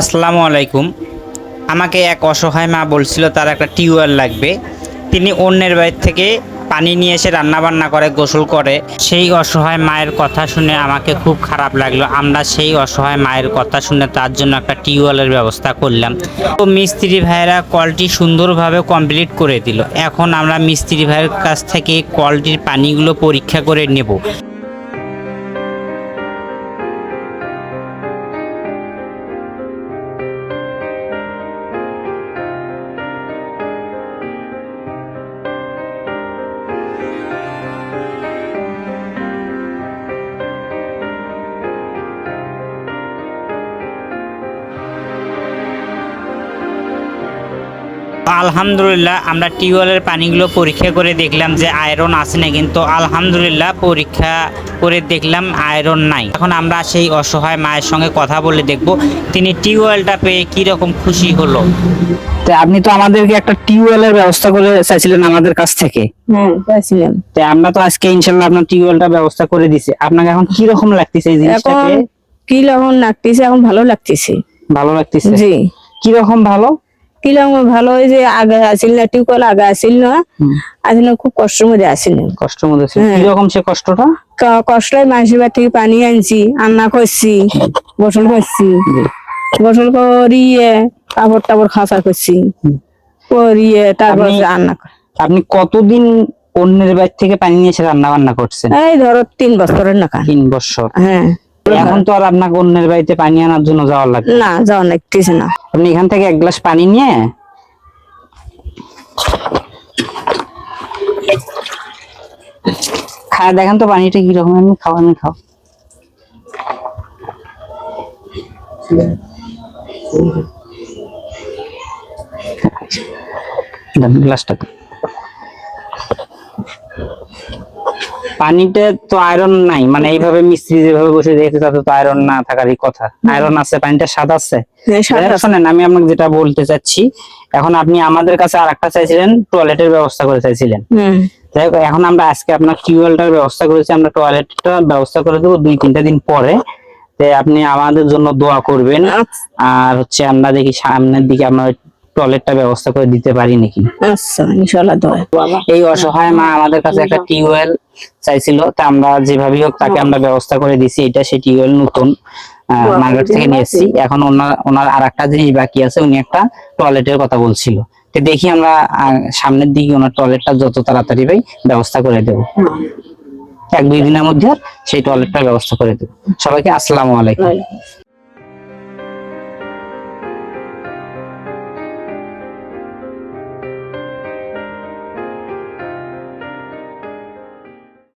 আসসালামু আলাইকুম। আমাকে এক অসহায় মা বলছিল তার একটা টিউবওয়েল লাগবে। তিনি অন্যের বাড়ি থেকে পানি নিয়ে এসে রান্না বান্না করে, গোসল করে। সেই অসহায় মায়ের কথা শুনে আমাকে খুব খারাপ লাগল। আমরা সেই অসহায় মায়ের কথা শুনে তার জন্য একটা টিউবওয়েলের ব্যবস্থা করলাম। তো মিস্ত্রি ভাইয়েরা কলটি সুন্দরভাবে কমপ্লিট করে দিল। এখন আমরা মিস্ত্রি ভাইয়ের কাছ থেকে কলটির পানিগুলো পরীক্ষা করে নেব। আলহামদুলিল্লাহ আমরা টিউবওয়েলের পানিগুলো পরীক্ষা করে দেখলাম যে আয়রন আছে না কিন্তু আলহামদুলিল্লাহ পরীক্ষা করে দেখলাম আয়রন নাই। এখন আমরা সেই অসহায় মায়ের সঙ্গে কথা বলে দেখব তিনি টিউবওয়েলটা পেয়ে কীরকম খুশি হলো। তো আপনি তো আমাদেরকে একটা টিউবওয়েলের ব্যবস্থা করে চাইছিলেন আমাদের কাছ থেকে। হ্যাঁ পাইছিলাম তো আমরা তো আজকে ইনশাল্লাহ আপনার টিউবওয়েলটা ব্যবস্থা করে দিছি। আপনাকে এখন কি রকম লাগতেছে এই জিনিসটা এখন কি রকম লাগতেছে এখন ভালো লাগতেছে। ভালো লাগতেছে? জি। কি রকম ভালো? কি ভালো ওই যে আগে আসিল না টিউকল আগে আসিল না। আসলে খুব কষ্টের মধ্যে আসিল। কষ্টের মধ্যে হ্যাঁ। কি রকম সে কষ্টটা? কষ্টই মানুষের বাড়ি থেকে পানি আনছি রান্না করছি গোসল করছি। গোসল করিয়ে কাপড় টাপড় খাঁচা করছি। করিয়ে তারপর রান্না আপনি কতদিন অন্যের বাড়ি থেকে পানি নিয়ে এসে রান্না বান্না করছেন? এই ধরো তিন বছরের না তিন বছর। হ্যাঁ। এখন তো আর আপনাকে অন্যের বাড়িতে পানি আনার জন্য যাওয়ার লাগবে। না যাওয়া লাগতেছে না। আপনি এখান থেকে এক গ্লাস পানি নিয়ে খায় দেখেন তো পানিটা কীরকম এমনি খাও এমনি খাও। গ্লাসটা পানিতে তো আয়রন নাই মানে এইভাবে মিস্ত্রি যেভাবে বসে দেখতে তাতে তো আয়রন না থাকারই কথা। আয়রন আছে পানিটা স্বাদ আছে। হ্যাঁ, আছে। শোনেন আমি আপনাকে যেটা বলতে চাচ্ছি এখন আপনি আমাদের কাছে আর একটা চাইছিলেন টয়লেটের ব্যবস্থা করে চাইছিলেন। যাই এখন আমরা আজকে আপনার টিউবওয়েলটার ব্যবস্থা করেছি আমরা টয়লেটটা ব্যবস্থা করে দেবো দুই তিনটা দিন পরে। তো আপনি আমাদের জন্য দোয়া করবেন। আর হচ্ছে আমরা দেখি সামনের দিকে আমরা টয়লেটটা ব্যবস্থা করে দিতে পারি নাকি? আচ্ছা ইনশাল্লাহ দোয়া বাবা এই অসহায় মা আমাদের কাছে একটা টিউবওয়েল চাইছিল তা আমরা যেভাবেই হোক তাকে আমরা ব্যবস্থা করে দিছি এটা সেই টিউবওয়েল নতুন মার্কেট থেকে নিয়ে এসেছি। এখন ওনার ওনার আর একটা জিনিস বাকি আছে উনি একটা টয়লেটের কথা বলছিল। তো দেখি আমরা সামনের দিকে ওনার টয়লেটটা যত তাড়াতাড়ি পাই ব্যবস্থা করে দেবো। এক দুই দিনের মধ্যে সেই টয়লেটটার ব্যবস্থা করে দেবো। সবাইকে আসসালামু আলাইকুম।